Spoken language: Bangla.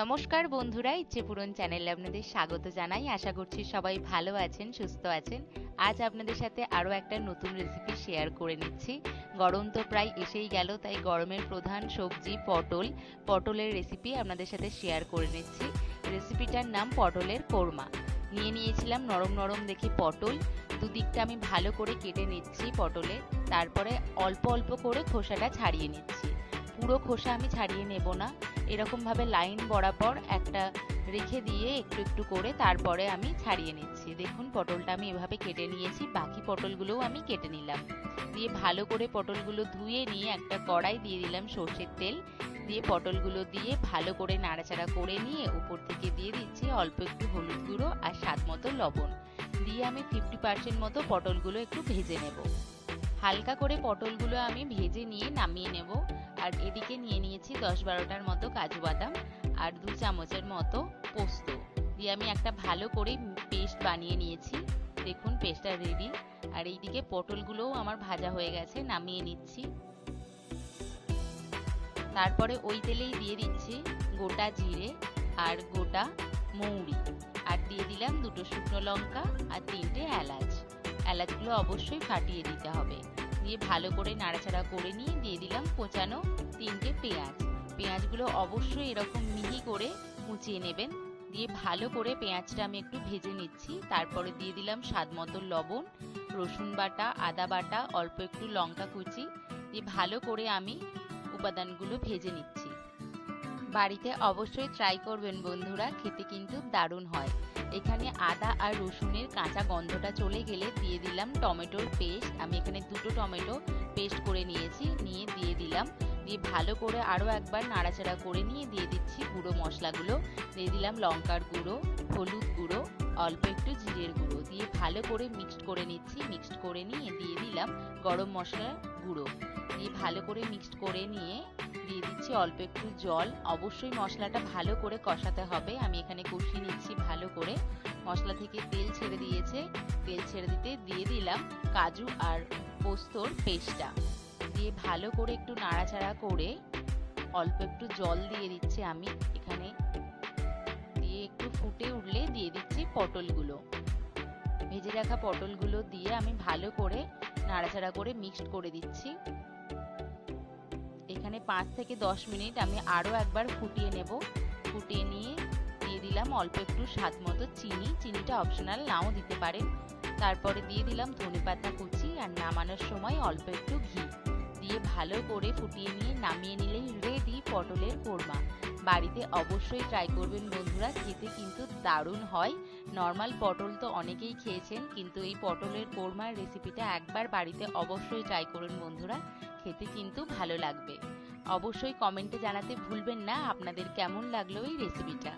নমস্কার বন্ধুরা, ইচ্ছে পূরণ চ্যানেলে আপনাদের স্বাগত জানাই। আশা করছি সবাই ভালো আছেন, সুস্থ আছেন। আজ আপনাদের সাথে আরও একটা নতুন রেসিপি শেয়ার করে নিচ্ছি। গরম তো প্রায় এসেই গেল, তাই গরমের প্রধান সবজি পটল। পটলের রেসিপি আপনাদের সাথে শেয়ার করে নিচ্ছি। রেসিপিটার নাম পটলের কোরমা। নিয়ে নিয়েছিলাম নরম নরম দেখে পটল। দুদিকটা আমি ভালো করে কেটে নিচ্ছি পটলে। তারপরে অল্প অল্প করে খোসাটা ছাড়িয়ে নিচ্ছি। পুরো খোসা আমি ছাড়িয়ে নেব না। এরকমভাবে লাইন বরাবর একটা রেখে দিয়ে একটু একটু করে তারপরে আমি ছাড়িয়ে নিচ্ছি। দেখুন, পটলটা আমি এভাবে কেটে নিয়েছি, বাকি পটলগুলোও আমি কেটে নিলাম। দিয়ে ভালো করে পটলগুলো ধুয়ে নিয়ে একটা কড়াই দিয়ে দিলাম সর্ষের তেল। দিয়ে পটলগুলো দিয়ে ভালো করে নাড়াচাড়া করে নিয়ে উপর থেকে দিয়ে দিচ্ছি অল্প একটু হলুদ গুঁড়ো আর স্বাদ মতো লবণ। দিয়ে আমি ফিফটি পার্সেন্ট মতো পটলগুলো একটু ভেজে নেব। হালকা করে পটলগুলো আমি ভেজে নিয়ে নামিয়ে নেব। আর এদিকে নিয়ে নিয়েছি দশ বারোটার মতো কাজু বাদাম আর দু চামচের মতো পোস্ত। দিয়ে আমি একটা ভালো করে পেস্ট বানিয়ে নিয়েছি। দেখুন, পেস্টটা রেডি আর এইদিকে পটলগুলোও আমার ভাজা হয়ে গেছে, নামিয়ে নিচ্ছি। তারপরে ওই তেলেই দিয়ে দিচ্ছি গোটা জিরে আর গোটা মৌরি। আর দিয়ে দিলাম দুটো শুকনো লঙ্কা আর তিনটে এলাচ। এলাচগুলো অবশ্যই ফাটিয়ে দিতে হবে। দিয়ে ভালো করে নাড়াচাড়া করে নিয়ে দিয়ে দিলাম কোচানো তিনটে পেঁয়াজ। পেঁয়াজগুলো অবশ্যই এরকম মিহি করে কুচিয়ে নেবেন। দিয়ে ভালো করে পেঁয়াজটা আমি একটু ভেজে নিচ্ছি। তারপরে দিয়ে দিলাম স্বাদ মতো লবণ, রসুন বাটা, আদা বাটা, অল্প একটু লঙ্কা কুচি। দিয়ে ভালো করে আমি উপাদানগুলো ভেজে নিচ্ছি। বাড়িতে অবশ্যই ট্রাই করবেন বন্ধুরা, খেতে কিন্তু দারুণ হয়। এখানে আদা আর রসুনের কাঁচা গন্ধটা চলে গেলে দিয়ে দিলাম টমেটোর পেস্ট। আমি এখানে দুটো টমেটো পেস্ট করে নিয়েছি, নিয়ে দিয়ে দিলাম। দিয়ে ভালো করে আরও একবার নাড়াচাড়া করে নিয়ে দিয়ে দিচ্ছি গুঁড়ো মশলাগুলো। দিয়ে দিলাম লঙ্কার গুঁড়ো, হলুদ গুঁড়ো, অল্প একটু জিরের গুঁড়ো। দিয়ে ভালো করে মিক্সড করে নিচ্ছি, মিক্সড করে নিয়ে দিয়ে দিলাম গরম মশলার গুঁড়ো। দিয়ে ভালো করে মিক্সড করে নিয়ে দিয়ে দিচ্ছি অল্প একটু জল। অবশ্যই মশলাটা ভালো করে কষাতে হবে। আমি এখানে কষিয়ে নিচ্ছি ভালো করে। মশলা থেকে তেল ছেড়ে দিয়েছে। তেল ছেড়ে দিতে দিয়ে দিলাম কাজু আর পোস্তর পেস্টটা। দিয়ে ভালো করে একটু নাড়াচাড়া করে অল্প একটু জল দিয়ে দিচ্ছি আমি এখানে। দিয়ে একটু ফুটে উঠলে দিয়ে দিচ্ছি পটলগুলো। ভেজে রাখা পটলগুলো দিয়ে আমি ভালো করে নাড়াচাড়া করে মিক্সড করে দিচ্ছি। এখানে পাঁচ থেকে দশ মিনিট আমি আরও একবার ফুটিয়ে নেব। ফুটিয়ে নিয়ে দিয়ে দিলাম অল্প একটু স্বাদ মতো চিনি। চিনিটা অপশনাল নাও দিতে পারেন। তারপরে দিয়ে দিলাম ধনে পাতা কুচি আর নামানোর সময় অল্প একটু ঘি। দিয়ে ভালো করে ফুটিয়ে নিয়ে নামিয়ে নিলেই রেডি পটলের কোরমা। বাড়িতে অবশ্যই ট্রাই করবেন বন্ধুরা, খেতে কিন্তু দারুণ হয়। নর্মাল পটল তো অনেকেই খেয়েছেন, কিন্তু এই পটলের কোরমার রেসিপিটা একবার বাড়িতে অবশ্যই ট্রাই করুন বন্ধুরা, খেতে কিন্তু ভালো লাগবে। অবশ্যই কমেন্টে জানাতে ভুলবেন না, আপনাদের কেমন লাগল এই রেসিপিটা